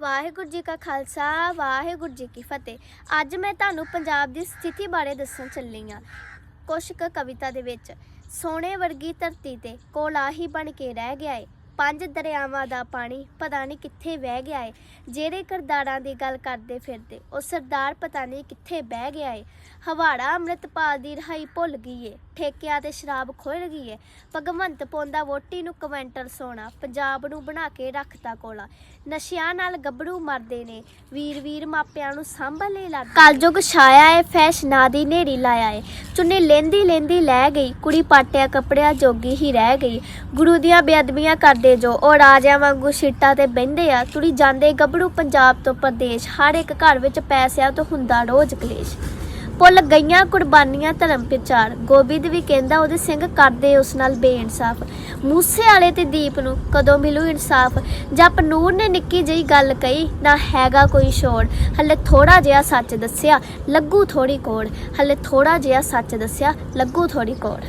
ਵਾਹਿਗੁਰੂ ਜੀ ਕਾ ਖਾਲਸਾ, ਵਾਹਿਗੁਰੂ ਜੀ ਕੀ ਫਤਿਹ। ਅੱਜ ਮੈਂ ਤੁਹਾਨੂੰ ਪੰਜਾਬ ਦੀ ਸਥਿਤੀ ਬਾਰੇ ਦੱਸਣ ਚੱਲੀ ਹਾਂ। ਕੁਛ ਕੁ ਕਵਿਤਾ ਦੇ ਵਿੱਚ, ਸੋਨੇ ਵਰਗੀ ਧਰਤੀ ਤੇ ਕੋਲਾਹੀ ਬਣ ਕੇ ਰਹਿ ਗਿਆ ਏ। ਪੰਜ ਦਰਿਆਵਾਂ ਦਾ ਪਾਣੀ ਪਤਾ ਨਹੀਂ ਕਿੱਥੇ ਵਹਿ ਗਿਆ ਏ, ਜਿਹੜੇ ਕਰਦਾਰਾਂ ਦੀ ਗੱਲ ਕਰਦੇ ਫਿਰਦੇ, ਉਹ ਸਰਦਾਰ ਪਤਾ ਨਹੀਂ ਕਿੱਥੇ ਬਹਿ ਗਿਆ ਏ। ਹਵਾੜਾ ਅੰਮ੍ਰਿਤਪਾਲ ਦੀ ਰਹਾਈ ਭੁੱਲ ਗਈ ਏ, ਠੇਕਿਆਂ ਤੇ ਸ਼ਰਾਬ ਖੋਲ ਗਈ ਏ। ਭਗਵੰਤ ਪੌਂਦਾ ਵੋਟੀ ਨੂੰ ਕਵੈਂਟਰ ਸੋਣਾ ਪੰਜਾਬ ਨੂੰ ਬਣਾ ਕੇ ਰੱਖਤਾ ਕੋਲਾ। ਨਸ਼ਿਆਂ ਨਾਲ ਗੱਭਰੂ ਮਰਦੇ ਨੇ ਵੀਰ ਵੀਰ ਮਾਪਿਆਂ ਨੂੰ ਸਾਂਭਣ ਲਈ ਲੱਗ ਕਲਯੁਗ ਛਾਇਆ ਏ ਫੈਸ਼ਨਾਂ ਦੀ ਨੇਰੀ ਲਾਇਆ ਏ। ਚੁੰਨੀ ਲੈਂਦੀ ਲੈਂਦੀ ਲੈ ਗਈ, ਕੁੜੀ ਪਾਟਿਆ ਕੱਪੜਿਆਂ ਜੋਗੀ ਹੀ ਰਹਿ ਗਈ। ਗੁਰੂ ਦੀਆਂ ਬੇਅਦਬੀਆਂ ਕਰਦੇ ਜੋ ਉਹ ਰਾਜਿਆਂ ਵਾਂਗੂ ਸੀਟਾਂ ਤੇ ਬਹਿੰਦੇ ਆ, ਤੁਰੀ ਜਾਂਦੇ ਗੱਭਰੂ ਪੰਜਾਬ ਤੋਂ ਪ੍ਰਦੇਸ਼। ਹਰ ਇੱਕ ਘਰ ਵਿੱਚ ਪੈਸਿਆਂ ਤੋਂ ਹੁੰਦਾ ਰੋਜ਼ ਕਲੇਸ਼। ਭੁੱਲ ਗਈਆਂ ਕੁਰਬਾਨੀਆਂ ਧਰਮ ਪ੍ਰਚਾਰ। ਗੋਬਿੰਦ ਵੀ ਕਹਿੰਦਾ ਉਹਦੇ ਸਿੰਘ ਕਰਦੇ ਉਸ ਨਾਲ ਬੇਇਨਸਾਫ। ਮੂਸੇ ਵਾਲੇ ਤੇ ਦੀਪ ਨੂੰ ਕਦੋਂ ਮਿਲੂ ਇਨਸਾਫ? ਜਪ ਨੂਰ ਨੇ ਨਿੱਕੀ ਜਿਹੀ ਗੱਲ ਕਹੀ, ਨਾ ਹੈਗਾ ਕੋਈ ਸ਼ੋਰ ਹਲੇ ਥੋੜਾ ਜਿਹਾ ਸੱਚ ਦੱਸਿਆ, ਲੱਗੂ ਥੋੜੀ ਕੋੜ। ਹਲੇ ਥੋੜਾ ਜਿਹਾ ਸੱਚ ਦੱਸਿਆ, ਲੱਗੂ ਥੋੜੀ ਕੋੜ।